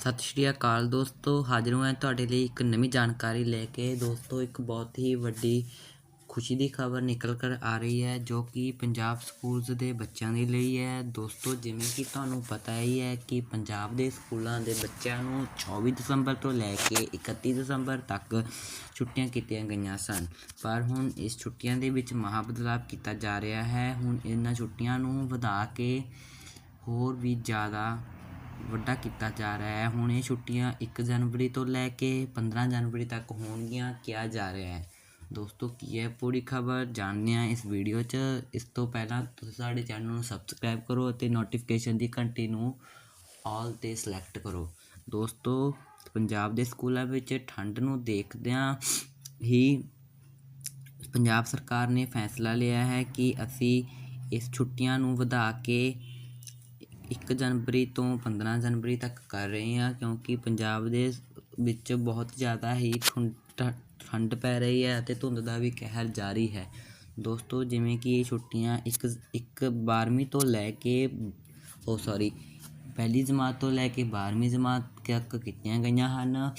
ਸਤਿ ਸ਼੍ਰੀ ਅਕਾਲ ਦੋਸਤੋ, ਹਾਜ਼ਰ ਹਾਂ ਤੁਹਾਡੇ ਲਈ ਇੱਕ ਨਵੀਂ ਜਾਣਕਾਰੀ ਲੈ ਕੇ। ਦੋਸਤੋ, ਇੱਕ ਬਹੁਤ ਹੀ ਵੱਡੀ ਖੁਸ਼ੀ ਦੀ ਖਬਰ ਨਿਕਲ ਕਰ ਆ ਰਹੀ ਹੈ, ਜੋ ਕਿ ਪੰਜਾਬ ਸਕੂਲਸ ਦੇ ਬੱਚਿਆਂ ਦੇ ਲਈ ਹੈ। ਦੋਸਤੋ, ਜਿਵੇਂ ਕਿ ਤੁਹਾਨੂੰ ਪਤਾ ਹੀ ਹੈ ਕਿ ਪੰਜਾਬ ਦੇ ਸਕੂਲਾਂ ਦੇ ਬੱਚਿਆਂ ਨੂੰ 24 ਦਸੰਬਰ ਤੋਂ ਲੈ ਕੇ 31 ਦਸੰਬਰ ਤੱਕ ਛੁੱਟੀਆਂ ਕੀਤੀਆਂ ਗਈਆਂ ਸਨ। ਪਰ ਹੁਣ ਇਸ ਛੁੱਟੀਆਂ ਦੇ ਵਿੱਚ ਮਹਾ ਬਦਲਾਅ ਕੀਤਾ ਜਾ ਰਿਹਾ ਹੈ। ਹੁਣ ਇਹਨਾਂ ਛੁੱਟੀਆਂ ਨੂੰ ਵਧਾ ਕੇ ਹੋਰ ਵੀ ਜ਼ਿਆਦਾ ਵੱਡਾ ਕੀਤਾ ਜਾ ਰਿਹਾ ਹੈ। ਹੁਣ ਇਹ ਛੁੱਟੀਆਂ 1 ਜਨਵਰੀ ਤੋਂ ਲੈ ਕੇ 15 ਜਨਵਰੀ ਤੱਕ ਹੋਣਗੀਆਂ, ਕਿਹਾ ਜਾ ਰਿਹਾ ਹੈ। ਦੋਸਤੋ, ਕੀ ਹੈ? ਪੂਰੀ ਖਬਰ ਜਾਣਦੇ ਹਾਂ ਇਸ ਵੀਡੀਓ 'ਚ। ਇਸ ਤੋਂ ਪਹਿਲਾਂ ਤੁਸੀਂ ਸਾਡੇ ਚੈਨਲ ਨੂੰ ਸਬਸਕ੍ਰਾਈਬ ਕਰੋ ਅਤੇ ਨੋਟੀਫਿਕੇਸ਼ਨ ਦੀ ਘੰਟੀ ਨੂੰ ਆਲ ਤੇ ਸਿਲੈਕਟ ਕਰੋ। ਦੋਸਤੋ, ਪੰਜਾਬ ਦੇ ਸਕੂਲਾਂ ਵਿੱਚ ਠੰਡ ਨੂੰ ਦੇਖਦਿਆਂ ਹੀ ਪੰਜਾਬ ਸਰਕਾਰ ਨੇ ਫੈਸਲਾ ਲਿਆ ਹੈ ਕਿ ਅਸੀਂ ਇਸ ਛੁੱਟੀਆਂ ਨੂੰ ਵਧਾ ਕੇ ਇੱਕ ਜਨਵਰੀ ਤੋਂ 15 ਜਨਵਰੀ ਤੱਕ ਕਰ ਰਹੇ ਹਾਂ, ਕਿਉਂਕਿ ਪੰਜਾਬ ਦੇ ਵਿੱਚ ਬਹੁਤ ਜ਼ਿਆਦਾ ਹੀ ਠੁੰ- ਠ- ਠੰਡ ਪੈ ਰਹੀ ਹੈ ਅਤੇ ਧੁੰਦ ਦਾ ਵੀ ਕਹਿਰ ਜਾਰੀ ਹੈ। ਦੋਸਤੋ, ਜਿਵੇਂ ਕਿ ਇਹ ਛੁੱਟੀਆਂ ਇੱਕ ਇੱਕ 12ਵੀਂ ਤੋਂ ਲੈ ਕੇ ਉਹ ਸੌਰੀ, ਪਹਿਲੀ ਜਮਾਤ ਤੋਂ ਲੈ ਕੇ 12ਵੀਂ ਜਮਾਤ ਤੱਕ ਕੀਤੀਆਂ ਗਈਆਂ ਹਨ।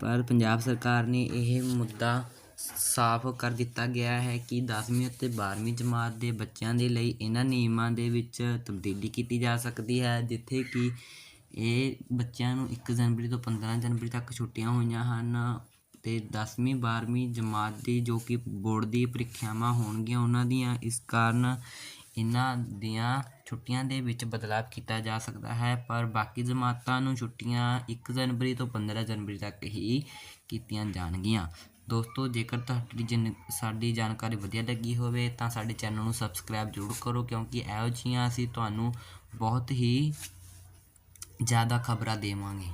ਪਰ ਪੰਜਾਬ ਸਰਕਾਰ ਨੇ ਇਹ ਮੁੱਦਾ ਸਾਫ਼ ਕਰ ਦਿੱਤਾ ਗਿਆ ਹੈ ਕਿ 10ਵੀਂ ਅਤੇ 12ਵੀਂ ਜਮਾਤ ਦੇ ਬੱਚਿਆਂ ਦੇ ਲਈ ਇਹਨਾਂ ਨਿਯਮਾਂ ਦੇ ਵਿੱਚ ਤਬਦੀਲੀ ਕੀਤੀ ਜਾ ਸਕਦੀ ਹੈ, ਜਿੱਥੇ ਕਿ ਇਹ ਬੱਚਿਆਂ ਨੂੰ ਇੱਕ ਜਨਵਰੀ ਤੋਂ 15 ਜਨਵਰੀ ਤੱਕ ਛੁੱਟੀਆਂ ਹੋਈਆਂ ਹਨ ਅਤੇ ਦਸਵੀਂ ਬਾਰ੍ਹਵੀਂ ਜਮਾਤ ਦੀ ਜੋ ਕਿ ਬੋਰਡ ਦੀ ਪ੍ਰੀਖਿਆਵਾਂ ਹੋਣਗੀਆਂ ਉਹਨਾਂ ਦੀਆਂ, ਇਸ ਕਾਰਨ ਇਹਨਾਂ ਦੀਆਂ ਛੁੱਟੀਆਂ ਦੇ ਵਿੱਚ ਬਦਲਾਅ ਕੀਤਾ ਜਾ ਸਕਦਾ ਹੈ। ਪਰ ਬਾਕੀ ਜਮਾਤਾਂ ਨੂੰ ਛੁੱਟੀਆਂ 1 ਜਨਵਰੀ ਤੋਂ 15 ਜਨਵਰੀ ਤੱਕ ਹੀ ਕੀਤੀਆਂ ਜਾਣਗੀਆਂ। ਦੋਸਤੋ, ਜੇਕਰ ਤੁਹਾਡੀ ਜਨ, ਸਾਡੀ ਜਾਣਕਾਰੀ ਵਧੀਆ ਲੱਗੀ ਹੋਵੇ, ਤਾਂ ਸਾਡੇ ਚੈਨਲ ਨੂੰ ਸਬਸਕ੍ਰਾਈਬ ਜ਼ਰੂਰ ਕਰੋ, ਕਿਉਂਕਿ ਇਹੋ ਜਿਹੀਆਂ ਅਸੀਂ ਤੁਹਾਨੂੰ ਬਹੁਤ ਹੀ ਜ਼ਿਆਦਾ ਖਬਰਾਂ ਦੇਵਾਂਗੇ।